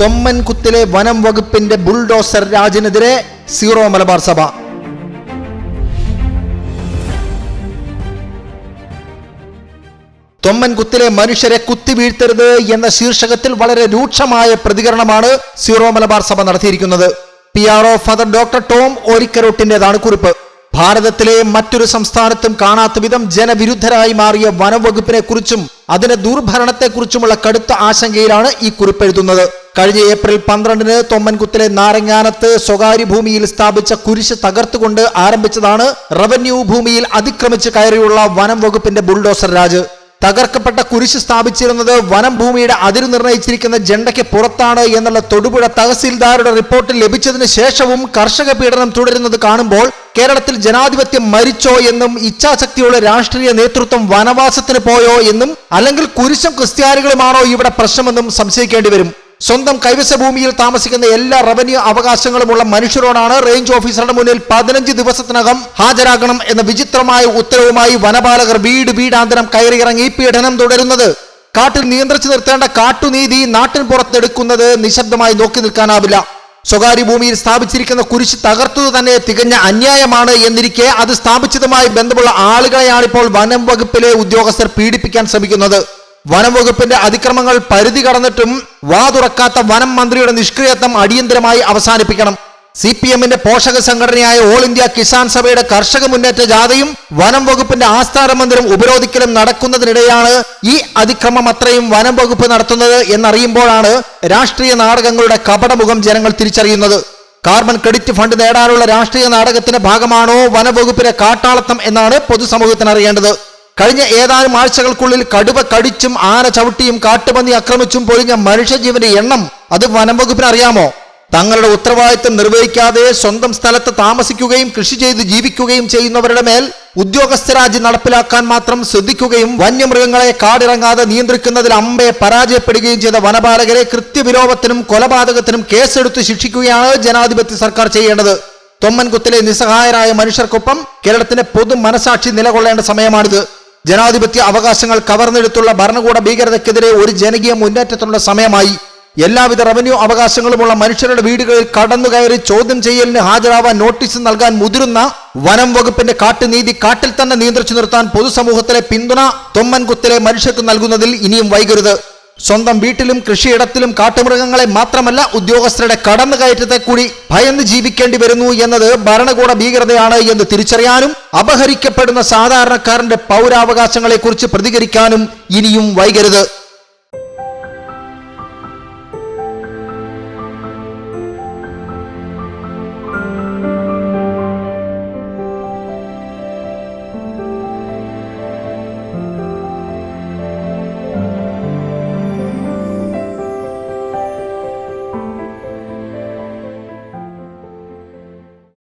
തൊമ്മൻകുത്തിലെ വനം വകുപ്പിന്റെ bulldozer രാജിനെതിരെ zero Malabar സഭ. തൊമ്മൻകുത്തിലെ മനുഷ്യരെ കുത്തിവീഴ്ത്തരുത് എന്ന ശീർഷകത്തിൽ വളരെ രൂക്ഷമായ പ്രതികരണമാണ് സീറോ മലബാർ സഭ നടത്തിയിരിക്കുന്നത്. P R O father doctor Tom ഓരിക്കരോട്ടിന്റേതാണ് കുറിപ്പ്. ഭാരതത്തിലെ മറ്റൊരു സംസ്ഥാനത്തും കാണാത്ത വിധം ജനവിരുദ്ധരായി മാറിയ വനംവകുപ്പിനെ കുറിച്ചും അതിന്റെ ദുർഭരണത്തെക്കുറിച്ചുമുള്ള കടുത്ത ആശങ്കയിലാണ് ഈ കുറിപ്പ് എഴുതുന്നത്. കഴിഞ്ഞ ഏപ്രിൽ പന്ത്രണ്ടിന് തൊമ്മൻകുത്തിലെ നാരങ്ങാനത്ത് സ്വകാര്യ ഭൂമിയിൽ സ്ഥാപിച്ച കുരിശ് തകർത്തുകൊണ്ട് ആരംഭിച്ചതാണ് റവന്യൂ ഭൂമിയിൽ അതിക്രമിച്ച് കയറിയുള്ള വനം വകുപ്പിന്റെ ബുൾഡോസർ രാജ്. തകർക്കപ്പെട്ട കുരിശ് സ്ഥാപിച്ചിരുന്നത് വനം ഭൂമിയുടെ അതിര് നിർണയിച്ചിരിക്കുന്ന ജണ്ടയ്ക്ക് പുറത്താണ് എന്നുള്ള തൊടുപുഴ തഹസീൽദാരുടെ റിപ്പോർട്ട് ലഭിച്ചതിന് ശേഷവും കർഷക പീഡനം തുടരുന്നത് കാണുമ്പോൾ കേരളത്തിൽ ജനാധിപത്യം മരിച്ചോ എന്നും ഇച്ഛാശക്തിയുള്ള രാഷ്ട്രീയ നേതൃത്വം വനവാസത്തിന് പോയോ എന്നും അല്ലെങ്കിൽ കുരിശും ക്രിസ്ത്യാനികളുമാണോ ഇവിടെ പ്രശ്നമെന്നും സംശയിക്കേണ്ടി വരും. സ്വന്തം കൈവശ ഭൂമിയിൽ താമസിക്കുന്ന എല്ലാ റവന്യൂ അവകാശങ്ങളുമുള്ള മനുഷ്യരോടാണ് റേഞ്ച് ഓഫീസറുടെ മുന്നിൽ പതിനഞ്ച് ദിവസത്തിനകം ഹാജരാകണം എന്ന വിചിത്രമായ ഉത്തരവുമായി വനപാലകർ വീട് വീടാന്തരം കയറിയിറങ്ങി പീഡനം തുടരുന്നത്. കാട്ടിൽ നിയന്ത്രിച്ചു നിർത്തേണ്ട കാട്ടുനീതി നാട്ടിൻ പുറത്തെടുക്കുന്നത് നിശബ്ദമായി നോക്കി നിൽക്കാനാവില്ല. സ്വകാര്യ ഭൂമിയിൽ സ്ഥാപിച്ചിരിക്കുന്ന കുരിശ് തകർത്തത് തന്നെ തികഞ്ഞ അന്യായമാണ് എന്നിരിക്കെ അത് സ്ഥാപിച്ചതുമായി ബന്ധമുള്ള ആളുകളെയാണിപ്പോൾ വനം വകുപ്പിലെ ഉദ്യോഗസ്ഥർ പീഡിപ്പിക്കാൻ ശ്രമിക്കുന്നത്. വനം വകുപ്പിന്റെ അതിക്രമങ്ങൾ പരിധി കടന്നിട്ടും വാതുറക്കാത്ത വനം മന്ത്രിയുടെ നിഷ്ക്രിയത്വം അടിയന്തരമായി അവസാനിപ്പിക്കണം. സി പി എമ്മിന്റെ പോഷക സംഘടനയായ ഓൾ ഇന്ത്യ കിസാൻ സഭയുടെ കർഷക മുന്നേറ്റ ജാഥയും വനം വകുപ്പിന്റെ ആസ്ഥാന മന്ദിരം ഉപരോധിക്കലും നടക്കുന്നതിനിടെയാണ് ഈ അതിക്രമം അത്രയും വനം വകുപ്പ് നടത്തുന്നത് എന്നറിയുമ്പോഴാണ് രാഷ്ട്രീയ നാടകങ്ങളുടെ കപടമുഖം ജനങ്ങൾ തിരിച്ചറിയുന്നത്. കാർബൺ ക്രെഡിറ്റ് ഫണ്ട് നേടാനുള്ള രാഷ്ട്രീയ നാടകത്തിന്റെ ഭാഗമാണോ വനംവകുപ്പിന്റെ കാട്ടാളത്തം എന്നാണ് പൊതുസമൂഹത്തിന് അറിയേണ്ടത്. കഴിഞ്ഞ ഏതാനും ആഴ്ചകൾക്കുള്ളിൽ കടുവ കടിച്ചും ആന ചവിട്ടിയും കാട്ടുപന്നി ആക്രമിച്ചും പൊലിഞ്ഞ മനുഷ്യജീവന്റെ എണ്ണം അത് വനംവകുപ്പിന് അറിയാമോ? തങ്ങളുടെ ഉത്തരവാദിത്തം നിർവഹിക്കാതെ സ്വന്തം സ്ഥലത്ത് താമസിക്കുകയും കൃഷി ചെയ്ത് ജീവിക്കുകയും ചെയ്യുന്നവരുടെ മേൽ ഉദ്യോഗസ്ഥരാജി നടപ്പിലാക്കാൻ മാത്രം ശ്രദ്ധിക്കുകയും വന്യമൃഗങ്ങളെ കാടിറങ്ങാതെ നിയന്ത്രിക്കുന്നതിൽ അമ്പെ പരാജയപ്പെടുകയും ചെയ്ത വനപാലകരെ കൃത്യവിലോപത്തിനും കൊലപാതകത്തിനും കേസെടുത്ത് ശിക്ഷിക്കുകയാണ് ജനാധിപത്യ സർക്കാർ ചെയ്യേണ്ടത്. തൊമ്മൻകുത്തിലെ നിസ്സഹായരായ മനുഷ്യർക്കൊപ്പം കേരളത്തിന്റെ പൊതു മനസാക്ഷി നിലകൊള്ളേണ്ട സമയമാണിത്. ജനാധിപത്യ അവകാശങ്ങൾ കവർന്നെടുത്തുള്ള ഭരണകൂട ഭീകരതയ്ക്കെതിരെ ഒരു ജനകീയ മുന്നേറ്റത്തിനുള്ള സമയമായി. എല്ലാവിധ റവന്യൂ അവകാശങ്ങളുമുള്ള മനുഷ്യരുടെ വീടുകളിൽ കടന്നു കയറി ചോദ്യം ചെയ്യലിന് ഹാജരാവാൻ നോട്ടീസ് നൽകാൻ മുതിരുന്ന വനം വകുപ്പിന്റെ കാട്ടുനീതി കാട്ടിൽ തന്നെ നിയന്ത്രിച്ചു നിർത്താൻ പൊതുസമൂഹത്തിലെ പിന്തുണ തൊമ്മൻകുത്തിലെ മനുഷ്യർക്ക് നൽകുന്നതിൽ ഇനിയും വൈകരുത്. സ്വന്തം വീട്ടിലും കൃഷിയിടത്തിലും കാട്ടുമൃഗങ്ങളെ മാത്രമല്ല ഉദ്യോഗസ്ഥരുടെ കടന്നുകയറ്റത്തെ കൂടി ഭയന്ന് ജീവിക്കേണ്ടി വരുന്നു എന്നത് ഭരണകൂട ഭീകരതയാണ് എന്ന് തിരിച്ചറിയാനും അപഹരിക്കപ്പെടുന്ന സാധാരണക്കാരന്റെ പൗരാവകാശങ്ങളെക്കുറിച്ച് പ്രതികരിക്കാനും ഇനിയും വൈകരുത്.